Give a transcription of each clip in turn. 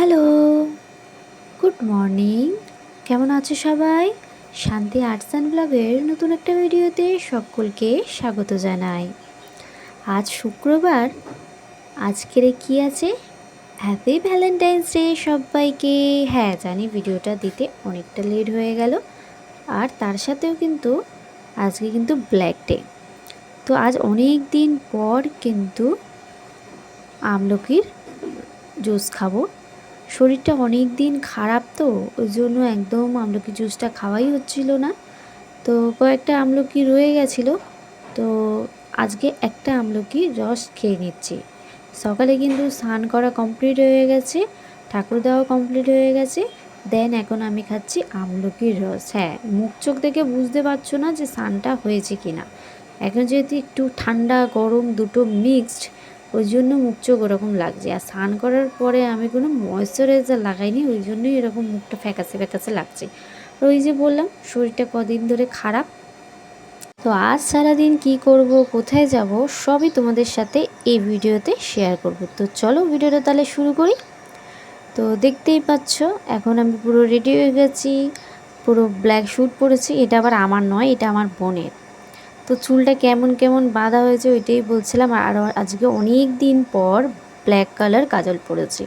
Hello. Good morning. কেমন আছো সবাই? শান্তি আর্টস অ্যান্ড ব্লগের নতুন একটা ভিডিওতে সকলকে স্বাগত জানাই। আজ শুক্রবার। আজকের কি আছে? হ্যাপি ভ্যালেন্টাইন্স ডে সবাইকে। হ্যাঁ জানি ভিডিওটা দিতে অনেকটা লেট হয়ে গেল। আর তার সাথেও কিন্তু আজকে কিন্তু ব্ল্যাক ডে তো আজ অনেক দিন পর কিন্তু আমলকির জুস খাব। শরীরটা অনেক দিন খারাপ তো, ওই জন্য একদম আমলকি জুসটা খাওয়াই হচ্ছিল না। তো কয়েকটা আমলকি রয়ে গেছিল, তো আজকে একটা আমলকি রস খেয়ে নিচ্ছি। সকালে কিন্তু স্নান করা কমপ্লিট হয়ে গেছে ঠাকুর দেওয়া কমপ্লিট হয়ে গেছে দেন এখন আমি খাচ্ছি আমলকির রস। হ্যাঁ মুখ চোখ দেখে বুঝতে পারছ না যে স্নানটা হয়েছে কি না এখন যেহেতু একটু ঠান্ডা, গরম দুটো মিক্সড ওই জন্য মুখ চোখ ওরকম লাগছে। আর স্নান করার পরে আমি কোনো ময়শ্চারাইজার লাগাইনি, ওই জন্যই এরকম মুখটা ফ্যাকাসে ফ্যাকাসে লাগছে। আর ওই যে বললাম, শরীরটা কদিন ধরে খারাপ। তো আজ সারাদিন কি করব, কোথায় যাব, সবই তোমাদের সাথে এই ভিডিওতে শেয়ার করব। তো চলো ভিডিওটা তাহলে শুরু করি। তো দেখতেই পাচ্ছ, এখন আমি পুরো রেডি হয়ে গেছি, পুরো ব্ল্যাক শ্যুট পরেছি। এটা আবার আমার নয়, এটা আমার বোনের। তো চুলটা কেমন কেমন বাঁধা হয়েছে ওইটাই বলছিলাম, আর আজকে অনেক দিন পর ব্ল্যাক কালার কাজল পরেছি।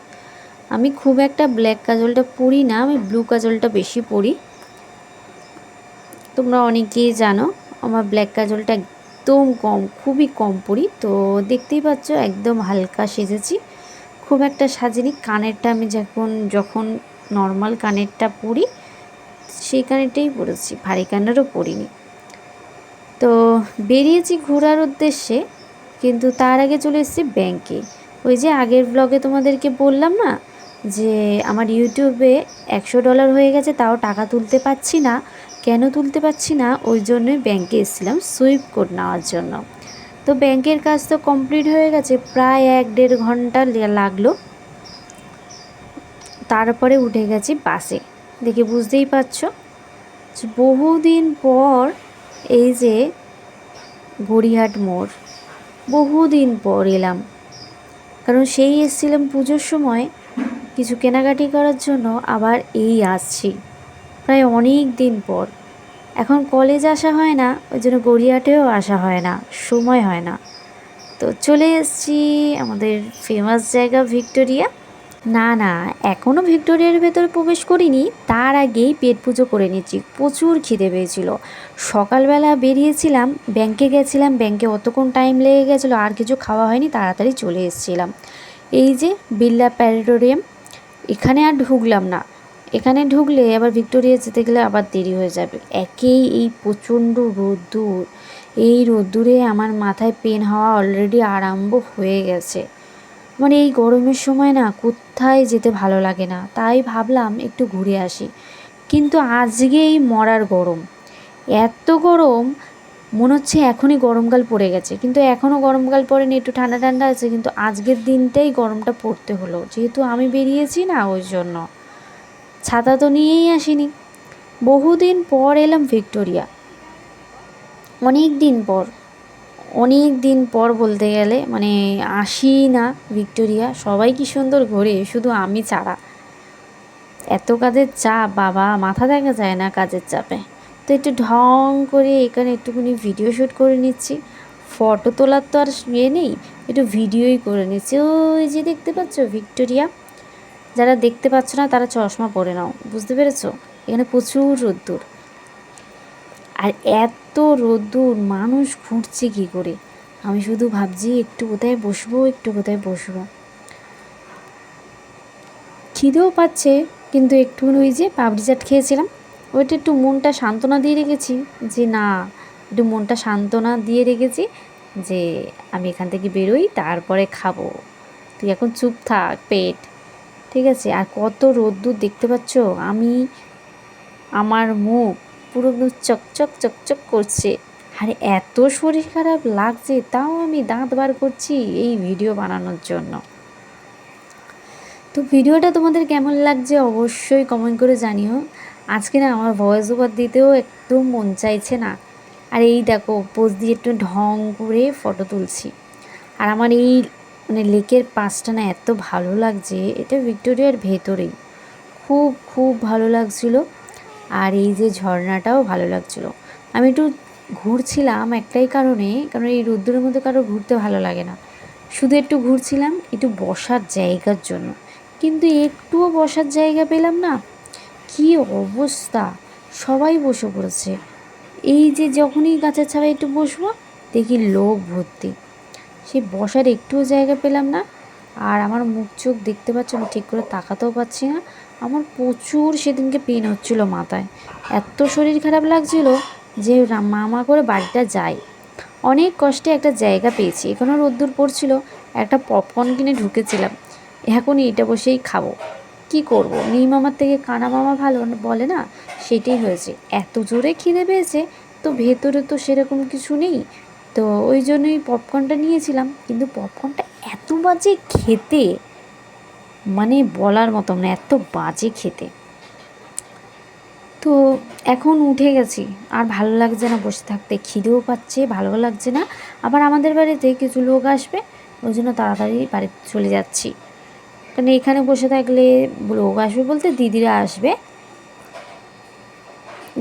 আমি খুব একটা ব্ল্যাক কাজলটা পরি না, আমি ব্লু কাজলটা বেশি পরি। তোমরা অনেকেই জানো, আমার ব্ল্যাক কাজলটা একদম কম, খুবই কম পরি। তো দেখতেই পাচ্ছ, একদম হালকা সেজেছি। খুব একটা সাজিনি, কানেরটা আমি যখন যখন নর্মাল কানেরটা পরি, সেই কানেরটাই পরেছি, ভারী কানেরও পরিনি। তো বেরিয়েছি ঘোরার উদ্দেশ্যে, কিন্তু তার আগে চলে এসেছি ব্যাংকে। ওই যে আগের ব্লগে তোমাদেরকে বললাম না, যে আমার ইউটিউবে একশো ডলার হয়ে গেছে, তাও টাকা তুলতে পারছি না। কেন তুলতে পারছি না? ওই জন্যই ব্যাংকে এসেছিলাম সুইপ কোড নেওয়ার জন্য। তো ব্যাংকের কাজ তো কমপ্লিট হয়ে গেছে, প্রায় এক দেড় ঘণ্টা লাগল। তারপরে উঠে গেছি বাসে। দেখে বুঝতেই পারছ বহুদিন পর এই যে গড়িয়াহাট মোড়, বহুদিন পর এলাম। কারণ সেই এসছিলাম পুজোর সময়, কিছু কেনাকাটি করার জন্য আবার এই আসছি, প্রায় অনেক দিন পর। এখন কলেজ আসা হয় না, ওই জন্য গড়িয়াহাটেও আসা হয় না, সময় হয় না। তো চলে এসছি আমাদের ফেমাস জায়গা ভিক্টোরিয়া। না না এখনও ভিক্টোরিয়ার ভেতর প্রবেশ করিনি, তার আগেই পেট পুজো করে নিচ্ছি প্রচুর খিদে পেয়েছিল। সকালবেলা বেরিয়েছিলাম, ব্যাংকে গেছিলাম, ব্যাংকে অতক্ষণ টাইম লেগে গেছিল, আর কিছু খাওয়া হয়নি, তাড়াতাড়ি চলে এসেছিলাম। এই যে বিল্লা প্যারিটোরিয়াম, এখানে আর ঢুকলাম না। এখানে ঢুকলে আবার ভিক্টোরিয়া যেতে গেলে আবার দেরি হয়ে যাবে। একেই এই প্রচণ্ড রোদ্দুর। এই রোদ্দুরে আমার মাথায় পেন হওয়া অলরেডি আরম্ভ হয়ে গেছে। মানে এই গরমের সময় না কোথায় যেতে ভালো লাগে না, তাই ভাবলাম একটু ঘুরে আসি। কিন্তু আজকে এই মরার গরম, এত গরম, মনে হচ্ছে এখনই গরমকাল পড়ে গেছে। কিন্তু এখনও গরমকাল পড়েনি, একটু ঠান্ডা ঠান্ডা আছে, কিন্তু আজকের দিনটাই গরমটা পড়তে হলো। যেহেতু আমি বেরিয়েছি না ওই জন্য, ছাতা তো নিয়েই আসিনি। বহুদিন পর এলাম ভিক্টোরিয়া অনেক দিন পর। অনেক দিন পর বলতে গেলে মানে আসি না ভিক্টোরিয়া, সবাই কি সুন্দর ঘোরে, শুধু আমি ছাড়া। এত কাজের চাপ, বাবা, মাথা দেখা যায় না কাজের চাপে। তো একটু ঢং করে এখানে একটুখানি ভিডিও শ্যুট করে নিচ্ছি। ফটো তোলার তো আর ইয়ে নেই, একটু ভিডিওই করে নিচ্ছি। ওই যে দেখতে পাচ্ছ ভিক্টোরিয়া? যারা দেখতে পাচ্ছ না, তারা চশমা পরে নাও, বুঝতে পেরেছ? এখানে প্রচুর রোদ্দুর। আর এত রোদ্দুর, মানুষ ঘুরছে কী করে? আমি শুধু ভাবছি একটু কোথায় বসবো, একটু কোথায় বসবো। খিদেও পাচ্ছে, কিন্তু একটু ওই যে পাবড়ি চাট খেয়েছিলাম, ওইটা একটু মনটা সান্ত্বনা দিয়ে রেখেছি যে না, একটু মনটা সান্ত্বনা দিয়ে রেখেছি যে আমি এখান থেকে বেরোই, তারপরে খাব। তুই এখন চুপ থাক, পেট। ঠিক আছে? আর কত রোদ্দুর দেখতে পাচ্ছ? আমি, আমার মুখ পুরো চকচক চকচক করছে। আরে, এত শরীর খারাপ লাগছে, তাও আমি দাঁত বার করছি এই ভিডিও বানানোর জন্য। তো ভিডিওটা তোমাদের কেমন লাগছে অবশ্যই কমেন্ট করে জানিও। আজকে না আমার ভয়েস ওভার দিতেও একদম মন চাইছে না। আর এই দেখো পোজ দিয়ে একটু ঢং করে ফটো তুলছি। আর আমার এই মানে লেকের পাশটা না এত ভালো লাগছে, এটা ভিক্টোরিয়ার ভেতরেই। খুব খুব ভালো লাগছিল। আর এই যে ঝর্ণাটাও ভালো লাগছিল। আমি একটু ঘুরছিলাম একটাই কারণে, কারণ এই রোদ্দুরের মধ্যে কারও ঘুরতে ভালো লাগে না। শুধু একটু ঘুরছিলাম, একটু বসার জায়গার জন্য। কিন্তু একটুও বসার জায়গা পেলাম না। কি অবস্থা! সবাই বসে পড়েছে। এই যে যখনই গাছের ছাড়ায় একটু বসবো, দেখি লোক ভর্তি। সে বসার একটুও জায়গা পেলাম না। আর আমার মুখ চোখ দেখতে পাচ্ছি, আমি ঠিক করে তাকাতেও পাচ্ছি না। আমার প্রচুর সেদিনকে পেন হচ্ছিল মাথায়। এত শরীর খারাপ লাগছিল যে মামা করে বাড়িটা যাই। অনেক কষ্টে একটা জায়গা পেয়েছি। এখনও রোদ্দুর পড়ছিল, একটা পপকর্ন কিনে ঢুকেছিলাম। এখন এটা বসেই খাব। কি করব? নীল মামার থেকে কানা মামা ভালো বলে না? সেটাই হয়েছে। এত জোরে খিদে পেয়েছে, তো ভেতরে তো সেরকম কিছু নেই। তো ওই জন্যই পপকর্নটা নিয়েছিলাম। কিন্তু পপকর্নটা এত বাজে খেতে। মানে বলার মতো না, এত বাজে খেতে। তো এখন উঠে গেছি, আর ভালো লাগছে না বসে থাকতে, খিদেও পাচ্ছে ভালো লাগছে না। আবার আমাদের বাড়িতে কিছু লোক আসবে, ওই জন্য তাড়াতাড়ি বাড়িতে চলে যাচ্ছি। কারণ এখানে বসে থাকলে লোক আসবে বলতে দিদিরা আসবে।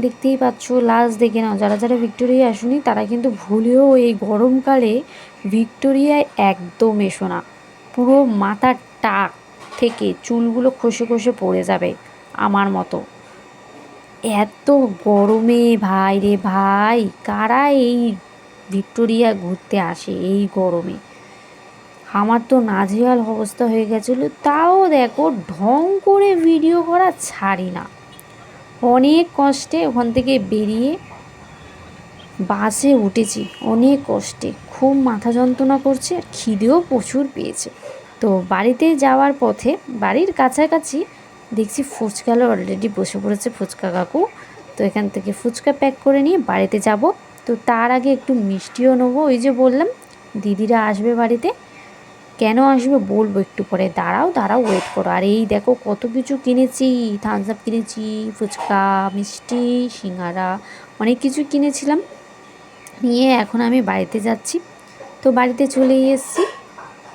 দেখতেই পাচ্ছ লাস্ট দেখে নাও, যারা যারা ভিক্টোরিয়া আসুনি, তারা কিন্তু ভুলেও এই গরমকালে ভিক্টোরিয়ায় একদম এসো না। পুরো মাথার টাক। থেকে চুলগুলো খসে খসে পড়ে যাবে, আমার মতো। এত গরমে ভাই রে ভাই, কারা এই ভিক্টোরিয়া ঘুরতে আসে এই গরমে? আমার তো নাজেহাল অবস্থা হয়ে গেছিল, তাও দেখো ঢং করে ভিডিও করা ছাড়ি না। অনেক কষ্টে ওখান থেকে বেরিয়ে বাসে উঠেছি, অনেক কষ্টে। খুব মাথা যন্ত্রণা করছে আর খিদেও প্রচুর পেয়েছে। তো বাড়িতে যাওয়ার পথে বাড়ির কাছাকাছি দেখছি ফুচকালো অলরেডি বসে পড়েছে ফুচকা কাকু। তো এখান থেকে ফুচকা প্যাক করে নিয়ে বাড়িতে যাব। তো তার আগে একটু মিষ্টিও নেব, ওই যে বললাম, দিদিরা আসবে বাড়িতে। কেন আসবে বলব একটু পরে, দাঁড়াও দাঁড়াও ওয়েট করো। আর এই দেখো কত কিছু কিনেছি থামস আপ কিনেছি, ফুচকা, মিষ্টি, সিঙ্গারা, অনেক কিছু কিনেছিলাম। নিয়ে এখন আমি বাড়িতে যাচ্ছি। তো বাড়িতে চলে এসেছি।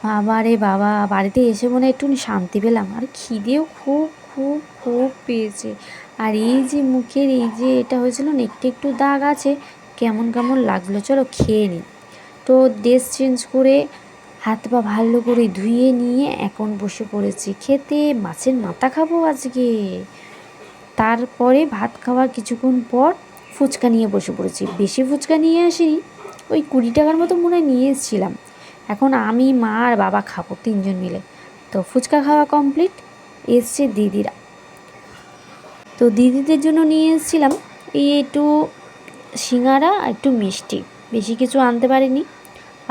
বাবা রে বাবা, বাড়িতে এসে মনে একটু শান্তি পেলাম। আর খিদেও খুব খুব খুব পেয়েছে। আর এই যে মুখের এই যে এটা হয়েছিল না, একটু একটু দাগ আছে, কেমন কেমন লাগল চলো খেয়ে নিই তো ড্রেস চেঞ্জ করে হাত পা ভালো করে ধুয়ে নিয়ে এখন বসে পড়েছি। খেতে মাছের মাথা খাব আজকে। তারপরে ভাত খাওয়ার কিছুক্ষণ পর ফুচকা নিয়ে বসে পড়েছি। বেশি ফুচকা নিয়ে আসিনি, ওই কুড়ি টাকার মতো মনে হয় নিয়ে এসেছিলাম। এখন আমি, মা আর বাবা খাব তিনজন মিলে। তো ফুচকা খাওয়া কমপ্লিট, এসছে দিদিরা। তো দিদিদের জন্য নিয়ে এসেছিলাম এই একটু আর একটু মিষ্টি। বেশি কিছু আনতে পারিনি,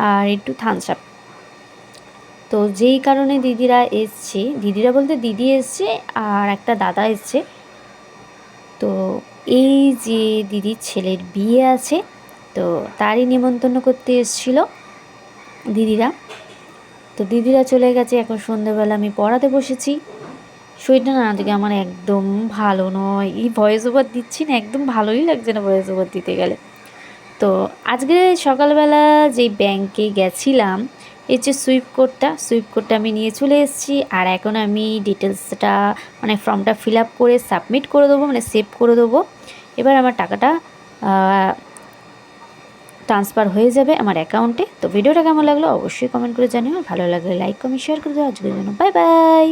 আর একটু থামস আপ। তো যেই কারণে দিদিরা এসছে, দিদিরা বলতে দিদি এসছে আর একটা দাদা এসছে। তো এই যে দিদির ছেলের বিয়ে আছে, তো তারই নিমন্ত্রণ করতে এসেছিল। দিদিরা। তো দিদিরা চলে গেছে, এখন সন্ধ্যেবেলা আমি পড়াতে বসেছি। শরীরটা না দিকে আমার একদম ভালো নয়। এই ভয়েস ওভার দিচ্ছি না, একদম ভালোই লাগছে না ভয়েস ওভার দিতে গেলে। তো আজকে সকালবেলা যেই ব্যাংকে গেছিলাম এই যে সুইপ কোডটা সুইপ কোডটা আমি নিয়ে চলে এসেছি। আর এখন আমি ডিটেলসটা মানে ফর্মটা ফিল আপ করে সাবমিট করে দেবো মানে সেভ করে দেবো। এবার আমার টাকাটা ট্রান্সফার হয়ে যাবে আমার অ্যাকাউন্টে তো ভিডিওটা কেমন লাগল? অবশ্যই কমেন্ট করে জানিও। ভালো লাগলে লাইক কমেন্ট শেয়ার করে দেওয়া আজকের জন্য বাই বাই